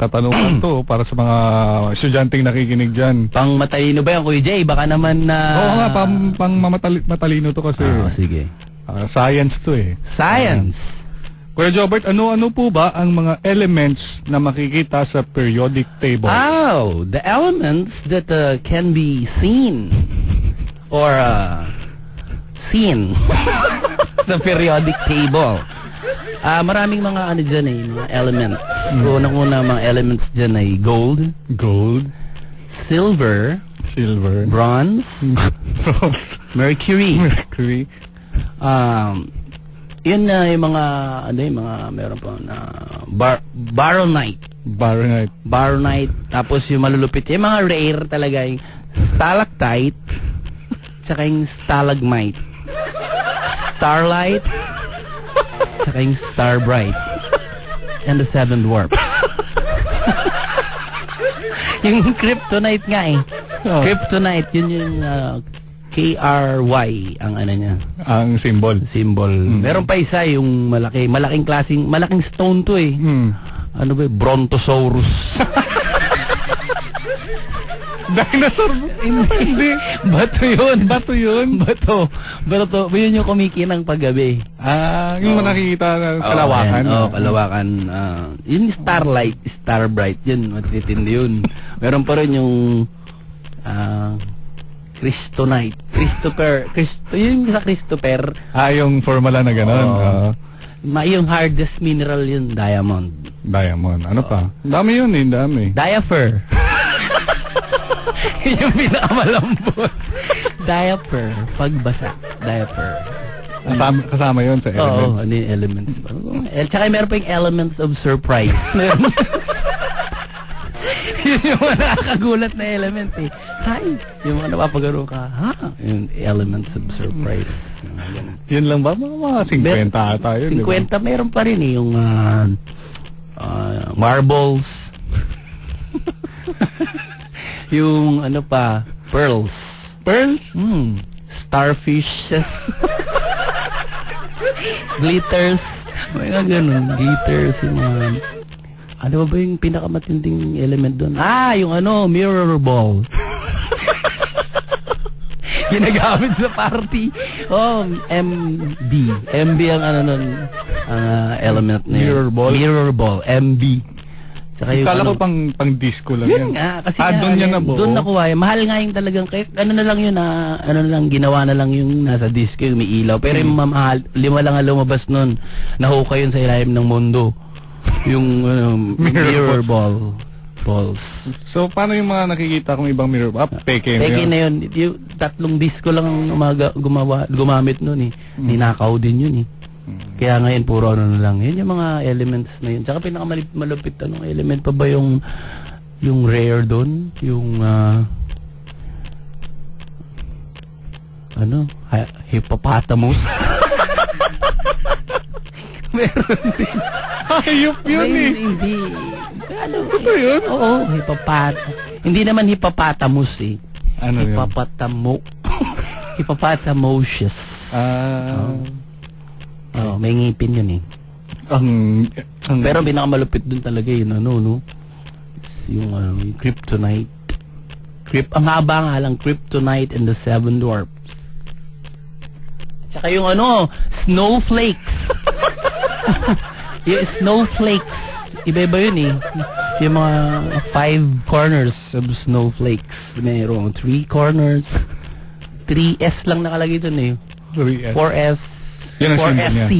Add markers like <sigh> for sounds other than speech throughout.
katanungan to para sa mga estudyanteng nakikinig dyan. Pang matalino ba yan, Kuya Jay? Baka naman na... Oo nga, pang, pang mamatali- matalino to kasi. Ah, sige. Ah, science to eh. Science. Kuya Jobert, ano-ano po ba ang mga elements na makikita sa periodic table? Oh, the elements that uh, can be seen or uh, seen <laughs> sa periodic table. Ah, maraming mga ano dyan eh, mga elements. So, unang-una mga elements dyan ay gold, Gold, silver, silver, bronze, <laughs> mercury. mercury, Um, yun na yung mga, ano yung mga, meron pa na, bar, baronite. baronite, Baronite, tapos yung malulupit, yung mga rare talaga, yung stalactite, tsaka yung stalagmite, starlight, tsaka yung starbright, and the seven dwarf. <laughs> yung kryptonite nga eh. Oh. Kryptonite, yun yung uh, K-R-Y ang ano niya, ang symbol. symbol. Meron pa isa yung malaki, malaking klaseng, malaking stone to eh. Hmm. Ano ba, Brontosaurus. <laughs> Dinosaur? Hindi. Bato yun. Bato yun. Bato. Bato. Yun yung kumikinang paggabi. Ah, yung Oo. nakikita ng kalawakan. Oo, kalawakan. Ah, yun yung starlight, starbright. Yun, matitindi yun. Meron pa rin yung ah, Christonite. Christopher. Christo, yun sa Christopher. Ah, yung formula na gano'n. Oo. Oo. Ma, yung hardest mineral yun, diamond. diamond. Ano pa? Dami yun eh, dami. Diaper. Yun <laughs> yung pinakamalambot. Diaper. Pagbasa. Diaper. Kasama, kasama yun sa element. Oo, ano yung elements. Eh, tsaka meron pa yung elements of surprise. <laughs> <laughs> Yun yung mga nakakagulat na element eh. Hi! Yung mga napapagano ka, ha? Yung elements of surprise. Yun lang ba? Mga, mga 50 ata yun. di ba? 50 meron pa rin eh, yung ah, ah, marbles. Yung ano pa, pearls. Pearls? Hmm, starfish. glitters. May mga ganun, glitters, yung mga... Ano ba yung pinakamatinding element doon? Ah, yung ano, mirror ball. <laughs> Ginagamit sa party. Oh, MB. MB ang ano nun, ang ah, element na yun. Mirror ball? Mirror ball, MB. Saka yung Kala ano, ko pang, pang disco lang yun yan. nga, kasi ah, nga, doon yan ano, nabuo. Doon nakuha. eh. Mahal nga yung talagang, kahit ano na lang yun, na, ano na lang, ginawa na lang yung nasa disco, yung may ilaw. Pero Hmm. yung mamahal, lima lang ang lumabas nun. Nahuka yun sa ilalim ng mundo. Yung um, <laughs> Mirror mirror, ball. Balls. So, paano yung mga nakikita kong ibang mirror? Ah, peke yun. na yun. Yung tatlong disco lang ang umaga, gumawa, gumamit nun eh. Hmm. Ninakaw din yun eh. Kaya ngayon puro ano na lang. Yun yung mga elements na yun. Tsaka pinakamalupit anong element pa ba yung yung rare doon? Yung ah, ano? Hippopotamus? <laughs> Meron din. <laughs> Hayop yun May- eh. Hindi. Ano? Ito yun? Oo, hippopat. Hindi naman hippopotamus eh. Ano yun? Hippopotamo. <laughs> Hippopotamosis. Ah, Oo, may ngipin yun eh. ang, ang, Pero pinakamalupit dun talaga yun, ano, no? Yung, ano, yung kryptonite. Crypt, ang haba nga lang, kryptonite and the seven dwarfs. Tsaka yung ano, snowflakes. <laughs> yung snowflakes. Iba-iba yun eh. Yung mga five corners of snowflakes. Mayroong three corners. 3S lang nakalagay dun eh. 3S. 4S. Yun ang symbol niya. 4SC.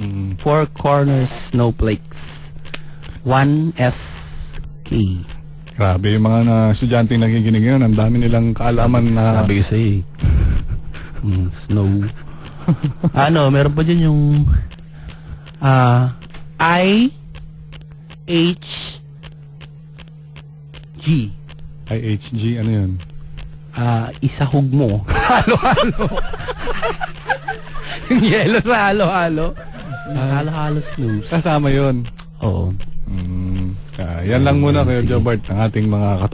Mm. Four corners snowflakes. One SK. Grabe, yung mga na, estudyante yung nakikinig yun, ang dami nilang kaalaman na... Sabi eh. <laughs> Mm, snow. <laughs> ano, meron pa dyan yung ah I H G. IHG, ano yun? Ah, isahog mo. <laughs> Halo-halo. Yung <laughs> yellow sa halo-halo. Halo-halo snooze. Kasama yun. Oo. Mm. Ah, yan lang muna kayo, Jobart, ang ating mga